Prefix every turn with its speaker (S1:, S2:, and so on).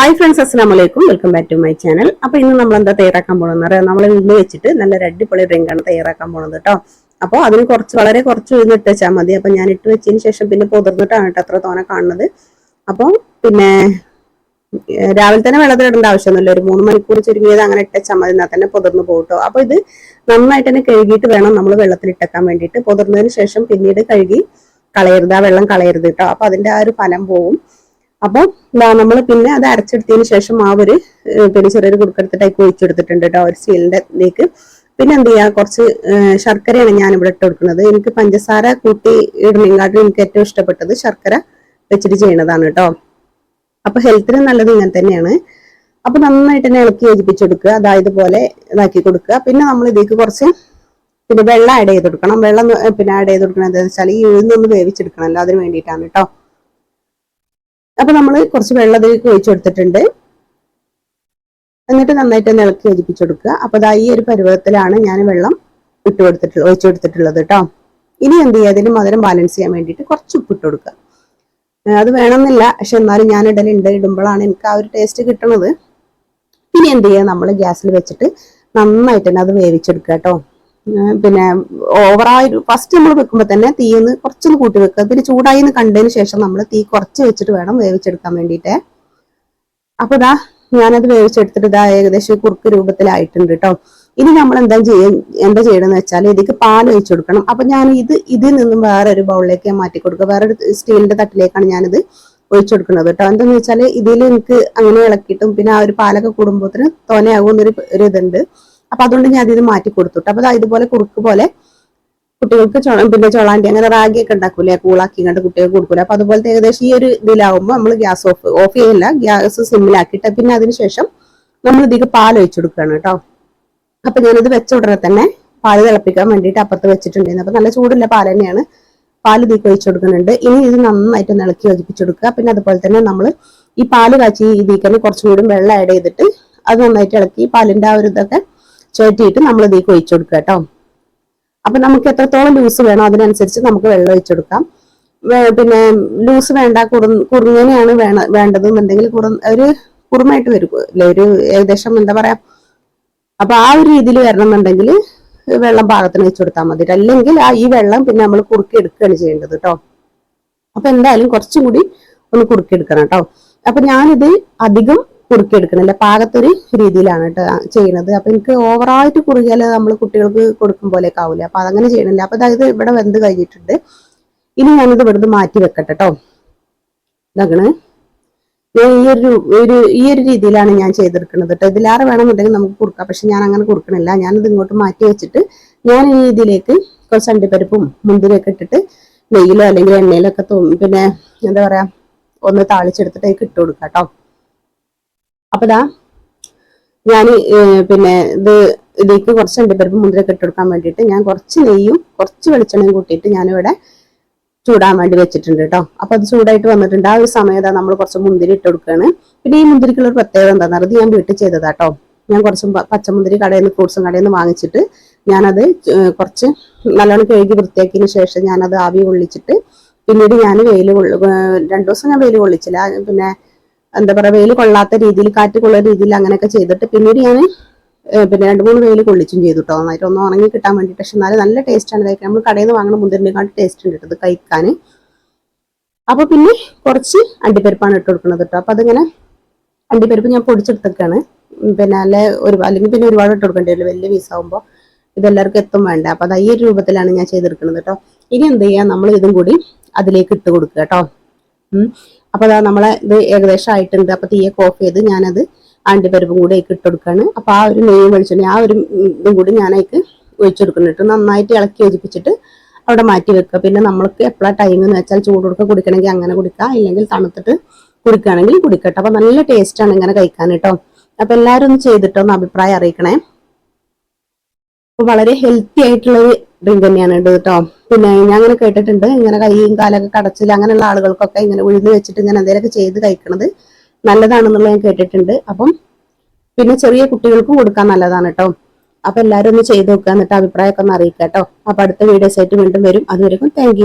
S1: Hi friends അസ്സാം വലൈക്കും welcome back to my channel അപ്പൊ ഇന്ന് നമ്മൾ എന്താ തയ്യാറാക്കാൻ പോകുന്നത്? അറിയാം? നമ്മൾ ഉള്ളി വെച്ചിട്ട് നല്ല അടിപൊളി ഡ്രിങ്ക് ആണ് തയ്യാറാക്കാൻ പോകുന്നത് കേട്ടോ അപ്പോൾ അതിന് കുറച്ച് വളരെ കുറച്ച് ഉഴുന്ന് ഇട്ട് വെച്ചാൽ മതി. അപ്പൊ ഞാൻ ഇട്ട് വെച്ചതിന് ശേഷം പിന്നെ പൊതിർന്നിട്ടാണ് കേട്ടോ അത്ര തോനെ കാണുന്നത്. അപ്പോൾ പിന്നെ രാവിലെ തന്നെ വെള്ളത്തിൽ വെള്ളത്തിലിടേണ്ട ആവശ്യമൊന്നുമില്ല. ഒരു മൂന്ന് മണിക്കൂർ ചുരുങ്ങിയത് അങ്ങനെ ഇട്ടച്ചാൽ മതി. എന്നാൽ തന്നെ പൊതിർന്ന് പോകട്ടോ അപ്പൊ ഇത് നന്നായിട്ട് തന്നെ കഴുകിയിട്ട് വേണം നമ്മൾ വെള്ളത്തിൽ ഇട്ടേക്കാൻ വേണ്ടിയിട്ട്. പൊതിർന്നതിന് ശേഷം പിന്നീട് കഴുകി കളയരുത്. ആ വെള്ളം കളയരുത് കേട്ടോ അപ്പൊ അതിന്റെ ആ ഒരു ഫലം പോവും. അപ്പോൾ നമ്മൾ പിന്നെ അത് അരച്ചെടുത്തതിന് ശേഷം ആ ഒരു പിന്നെ ചെറിയൊരു കുടുക്കെടുത്തിട്ടേക്ക് ഒഴിച്ചെടുത്തിട്ടുണ്ട് കേട്ടോ ഒരു ഇതിലേക്ക് പിന്നെ എന്ത് ചെയ്യാ കുറച്ച് ശർക്കരയാണ് ഞാൻ ഇവിടെ ഇട്ട് കൊടുക്കുന്നത്. എനിക്ക് പഞ്ചസാര കൂട്ടി ഇടുന്നതിനെക്കാട്ടും എനിക്ക് ഏറ്റവും ഇഷ്ടപ്പെട്ടത് ശർക്കര വെച്ചിട്ട് ചെയ്യണതാണ് കേട്ടോ. അപ്പൊ ഹെൽത്തിന് നല്ലത് ഇങ്ങനെ തന്നെയാണ്. അപ്പൊ നന്നായിട്ട് തന്നെ ഇളക്കി യോജിപ്പിച്ചെടുക്കുക. അതായത് പോലെ ഇതാക്കി കൊടുക്കുക. പിന്നെ നമ്മൾ ഇതിലേക്ക് കുറച്ച് പിന്നെ വെള്ളം ആഡ് ചെയ്ത് കൊടുക്കണം. വെള്ളം പിന്നെ ആഡ് ചെയ്ത് കൊടുക്കണം എന്താണെന്ന് വെച്ചാൽ ഈ ഉഴുന്നൊന്ന് വേവിച്ചെടുക്കണമല്ലോ അതിന് വേണ്ടിയിട്ടാണ് കേട്ടോ. അപ്പൊ നമ്മൾ കുറച്ച് വെള്ളം അതിലേക്ക് ഒഴിച്ചു കൊടുത്തിട്ടുണ്ട്. എന്നിട്ട് നന്നായിട്ട് ഒന്ന് ഇളക്കി യോജിപ്പിച്ചു കൊടുക്കുക. അപ്പൊ ദാ ഈ ഒരു പരുവത്തിലാണ് ഞാൻ വെള്ളം ഇട്ട് കൊടുത്തിട്ട് ഒഴിച്ചു കൊടുത്തിട്ടുള്ളത് കേട്ടോ. ഇനി എന്ത് ചെയ്യുക? അതിന് മധുരം ബാലൻസ് ചെയ്യാൻ വേണ്ടിയിട്ട് കുറച്ച് ഉപ്പ് ഇട്ട് കൊടുക്കുക. അത് വേണമെന്നില്ല. പക്ഷെ എന്നാലും ഞാൻ ഇടലുണ്ട് ഇടുമ്പോഴാണ് എനിക്ക് ആ ഒരു ടേസ്റ്റ് കിട്ടുന്നത് ഇനി എന്ത് ചെയ്യുക? നമ്മൾ ഗ്യാസിൽ വെച്ചിട്ട് നന്നായിട്ട് തന്നെ അത് വേവിച്ചെടുക്കുക കേട്ടോ. പിന്നെ ഓവറായി ഫസ്റ്റ് നമ്മൾ വെക്കുമ്പോൾ തന്നെ തീ ഒന്ന് കുറച്ചൊന്ന് കൂട്ടി വെക്കുക. പിന്നെ ചൂടായി എന്ന് കണ്ടതിന് ശേഷം നമ്മൾ തീ കുറച്ച് വെച്ചിട്ട് വേണം വേവിച്ചെടുക്കാൻ വേണ്ടിയിട്ട്. അപ്പൊ ഇതാ ഞാനത് വേവിച്ചെടുത്തിട്ട് ഇതാ ഏകദേശം കുറുക്ക് രൂപത്തിലായിട്ടുണ്ട് കേട്ടോ ഇനി നമ്മൾ എന്താ ചെയ്യ എന്താ ചെയ്യണമെന്ന് വെച്ചാൽ ഇതിക്ക് പാൽ ഒഴിച്ചു കൊടുക്കണം. അപ്പൊ ഞാൻ ഇത് ഇതിൽ നിന്നും വേറെ ഒരു ബൗളിലേക്ക് ഞാൻ മാറ്റി കൊടുക്കുക. വേറെ ഒരു സ്റ്റീലിന്റെ തട്ടിലേക്കാണ് ഞാനിത് ഒഴിച്ചു കൊടുക്കുന്നത് കേട്ടോ എന്താന്ന് വെച്ചാൽ ഇതിൽ എനിക്ക് അങ്ങനെ ഇളക്കിയിട്ടും പിന്നെ ആ ഒരു പാലൊക്കെ കൂടുമ്പോഴത്തിന് തോനയാകുമെന്നൊരു ഒരു ഇതുണ്ട്. അപ്പൊ അതുകൊണ്ട് ഞാൻ അതിന് മാറ്റി കൊടുത്തുട്ടോ അപ്പൊ ഇതുപോലെ കുറുക്ക് പോലെ കുട്ടികൾക്ക് പിന്നെ ചൊളാന്റെ അങ്ങനെ റാഗി ഒക്കെ ഉണ്ടാക്കൂലേ? കൂളാക്കി കണ്ട് കുട്ടികൾക്ക് കൊടുക്കൂല? അപ്പൊ അതുപോലത്തെ ഏകദേശം ഈ ഒരു ഇതിലാവുമ്പോൾ നമ്മൾ ഗ്യാസ് ഓഫ് ഓഫ് ചെയ്യില്ല ഗ്യാസ് സിമ്മിലാക്കിയിട്ട് പിന്നെ അതിനുശേഷം നമ്മൾ ഇതിക്ക് പാൽ ഒഴിച്ചു കൊടുക്കുകയാണ് കേട്ടോ അപ്പൊ ഞാനിത് വെച്ച ഉടനെ തന്നെ പാൽ തിളപ്പിക്കാൻ വേണ്ടിയിട്ട് അപ്പുറത്ത് വെച്ചിട്ടുണ്ടായിരുന്നു. അപ്പൊ നല്ല ചൂടുള്ള പാൽ തന്നെയാണ് പാൽ ഇതിക്ക് ഒഴിച്ചു കൊടുക്കുന്നുണ്ട്. ഇനി ഇത് നന്നായിട്ട് ഇളക്കി യോജിപ്പിച്ച് കൊടുക്കുക. പിന്നെ അതുപോലെ തന്നെ നമ്മൾ ഈ പാൽ കാച്ചി തന്നെ കുറച്ചും കൂടി വെള്ളം ആഡ് ചെയ്തിട്ട് അത് നന്നായിട്ട് ഇളക്കി പാലിന്റെ ആ ഒരു ഇതൊക്കെ ചേറ്റിയിട്ട് നമ്മൾ ഇതിലേക്ക് ഒഴിച്ചു കൊടുക്കുക കേട്ടോ. അപ്പൊ നമുക്ക് എത്രത്തോളം ലൂസ് വേണോ അതിനനുസരിച്ച് നമുക്ക് വെള്ളം ഒഴിച്ചു കൊടുക്കാം. പിന്നെ ലൂസ് വേണ്ട കുറു കുറുങ്ങനെയാണ് വേണ വേണ്ടത് എന്നുണ്ടെങ്കിൽ കുറു ഒരു കുറുമായിട്ട് വരും. അല്ലെ ഒരു ഏകദേശം എന്താ പറയാ? അപ്പൊ ആ ഒരു രീതിയിൽ വരണം എന്നുണ്ടെങ്കിൽ വെള്ളം പാകത്തിന് വെച്ച് കൊടുത്താൽ മതി. അല്ലെങ്കിൽ ആ ഈ വെള്ളം പിന്നെ നമ്മൾ കുറുക്കി എടുക്കുകയാണ് ചെയ്യേണ്ടത് കേട്ടോ. അപ്പൊ എന്തായാലും കുറച്ചും കൂടി ഒന്ന് കുറുക്കി എടുക്കണം കേട്ടോ. അപ്പൊ ഞാനിത് അധികം കുറുക്കി എടുക്കണില്ല പാകത്തൊരു രീതിയിലാണ് കേട്ടോ ചെയ്യുന്നത്. അപ്പൊ എനിക്ക് ഓവറായിട്ട് കുറുകിയാൽ നമ്മൾ കുട്ടികൾക്ക് കൊടുക്കും പോലെയൊക്കെ ആവില്ല. അപ്പൊ അതങ്ങനെ ചെയ്യണില്ല. അപ്പൊ അതായത് ഇവിടെ വെന്ത് കഴിഞ്ഞിട്ടുണ്ട്. ഇനി ഞാനിത് ഇവിടുന്ന് മാറ്റി വെക്കട്ടെ കേട്ടോ. ഇതാക്കണ്. ഞാൻ ഈ ഒരു ഒരു ഈ ഒരു രീതിയിലാണ് ഞാൻ ചെയ്തെടുക്കുന്നത് കേട്ടോ. ഇതിലാറ് വേണമെന്നുണ്ടെങ്കിൽ നമുക്ക് കുറുക്കാം. പക്ഷെ ഞാൻ അങ്ങനെ കുറുക്കണില്ല. ഞാനിത് ഇങ്ങോട്ട് മാറ്റി വെച്ചിട്ട് ഞാൻ ഈ ഇതിലേക്ക് കുറച്ച് അണ്ടിപ്പരിപ്പും മുന്തിരിയൊക്കെ ഇട്ടിട്ട് നെയ്യിലോ അല്ലെങ്കിൽ എണ്ണയിലൊക്കെ പിന്നെ എന്താ പറയാ ഒന്ന് താളിച്ചെടുത്തിട്ട് അതിലേക്ക് ഇട്ട് കൊടുക്കാം കേട്ടോ. അപ്പൊ ഞാൻ പിന്നെ ഇത് ഇതിലേക്ക് കുറച്ച് അണ്ടിപ്പരിപ്പ് മുന്തിരിയൊക്കെ ഇട്ട് കൊടുക്കാൻ വേണ്ടിയിട്ട് ഞാൻ കുറച്ച് നെയ്യും കുറച്ച് വെളിച്ചെണ്ണയും കൂട്ടിയിട്ട് ഞാനിവിടെ ചൂടാൻ വേണ്ടി വെച്ചിട്ടുണ്ട് കേട്ടോ അപ്പൊ അത് ചൂടായിട്ട് വന്നിട്ടുണ്ട്. ആ ഒരു സമയത്ത് നമ്മൾ കുറച്ച് മുന്തിരി ഇട്ട് കൊടുക്കുകയാണ് പിന്നെ ഈ മുന്തിരിക്കുള്ള ഒരു പ്രത്യേകത എന്താണെന്ന് അറിയാം? ഇത് ഞാൻ വീട്ടിൽ ചെയ്തതാ കേട്ടോ ഞാൻ കുറച്ച് പച്ചമുന്തിരി കടയിൽ നിന്ന് ഫ്രൂട്ട്സും കടയിൽ നിന്ന് വാങ്ങിച്ചിട്ട് ഞാനത് കുറച്ച് നല്ലോണം കഴുകി വൃത്തിയാക്കിയതിന് ശേഷം ഞാനത് ആവി കൊള്ളിച്ചിട്ട് പിന്നീട് ഞാൻ വെയിൽ കൊള്ളു രണ്ടു ദിവസം ഞാൻ വെയിൽ കൊള്ളിച്ചില്ല. പിന്നെ എന്താ പറയാ വെയിൽ കൊള്ളാത്ത രീതിയിൽ കാറ്റ് കൊള്ളുന്ന രീതിയിൽ അങ്ങനെയൊക്കെ ചെയ്തിട്ട് പിന്നീട് ഞാൻ പിന്നെ രണ്ട് മൂന്ന് വെയിൽ കൊള്ളിച്ചും ചെയ്തു കേട്ടോ നന്നായിട്ട് ഒന്ന് ഉണങ്ങി കിട്ടാൻ വേണ്ടിയിട്ട്. പക്ഷെ എന്നാലും നല്ല ടേസ്റ്റ് ആണ് കഴിക്കാൻ. നമ്മൾ കടയിൽ നിന്ന് വാങ്ങുന്ന മുന്തിരിനെക്കാളും ടേസ്റ്റ് ഉണ്ട് കേട്ടത് കഴിക്കാൻ. അപ്പൊ പിന്നെ കുറച്ച് അണ്ടിപ്പരിപ്പാണ് ഇട്ട് കൊടുക്കുന്നത് കേട്ടോ അപ്പൊ അതിങ്ങനെ അണ്ടിപ്പരിപ്പ് ഞാൻ പൊടിച്ചെടുത്തൊക്കെയാണ്. പിന്നെ അല്ല ഒരു അല്ലെങ്കിൽ പിന്നെ ഒരുപാട് ഇട്ട് കൊടുക്കേണ്ടി വരും വലിയ പീസാകുമ്പോൾ ഇതെല്ലാവർക്കും എത്തും വേണ്ട. അപ്പൊ അത് ഈ ഒരു രൂപത്തിലാണ് ഞാൻ ചെയ്തെടുക്കുന്നത് കേട്ടോ ഇനി എന്ത് ചെയ്യാം? നമ്മൾ ഇതും കൂടി അതിലേക്ക് ഇട്ട് കൊടുക്കുക കേട്ടോ ഉം. അപ്പൊ അതാ നമ്മളെ ഇത് ഏകദേശം ആയിട്ടുണ്ട്. അപ്പൊ തീയൊക്കെ ഓഫ് ചെയ്ത് ഞാനത് അണ്ടിപ്പരിപ്പും കൂടി അതിലേക്ക് ഇട്ട് കൊടുക്കുകയാണ് അപ്പൊ ആ ഒരു നെയ്യും വെളിച്ചെണ്ണ ആ ഒരു ഇതും കൂടി ഞാൻ അതിലേക്ക് ഒഴിച്ചു കൊടുക്കുന്നുണ്ട് നന്നായിട്ട് ഇളക്കി യോജിപ്പിച്ചിട്ട് അവിടെ മാറ്റി വെക്കുക. പിന്നെ നമ്മൾക്ക് എപ്പോഴാ ടൈം എന്ന് വെച്ചാൽ ചൂട് കൊടുക്കുക. കുടിക്കണമെങ്കിൽ അങ്ങനെ കുടിക്കുക. ഇല്ലെങ്കിൽ തണുത്തിട്ട് കുടിക്കുകയാണെങ്കിൽ കുടിക്കട്ടെ. അപ്പൊ നല്ല ടേസ്റ്റ് ആണ് ഇങ്ങനെ കഴിക്കാൻ കേട്ടോ. അപ്പൊ എല്ലാവരും ഒന്ന് ചെയ്തിട്ടോ എന്ന് അഭിപ്രായം അറിയിക്കണേ. അപ്പൊ വളരെ ഹെൽത്തി ആയിട്ടുള്ള ഒരു ഡ്രിങ്ക് തന്നെയാണ് കേട്ടോ പിന്നെ ഞാൻ അങ്ങനെ കേട്ടിട്ടുണ്ട് ഇങ്ങനെ കൈയും കാലൊക്കെ കടച്ചിൽ അങ്ങനെയുള്ള ആളുകൾക്കൊക്കെ ഇങ്ങനെ ഉഴുന്ന് വെച്ചിട്ട് ഇങ്ങനെ എന്തെങ്കിലുമൊക്കെ ചെയ്ത് കഴിക്കണത് നല്ലതാണെന്നുള്ളത് ഞാൻ കേട്ടിട്ടുണ്ട്. അപ്പം പിന്നെ ചെറിയ കുട്ടികൾക്കും കൊടുക്കാൻ നല്ലതാണ് കേട്ടോ അപ്പൊ എല്ലാവരും ഒന്ന് ചെയ്ത് നോക്കുക എന്നിട്ട് അഭിപ്രായമൊക്കെ ഒന്ന് അറിയിക്കാം കേട്ടോ അപ്പൊ അടുത്ത വീഡിയോസ് ആയിട്ട് വീണ്ടും വരും. അതുവരെയും താങ്ക്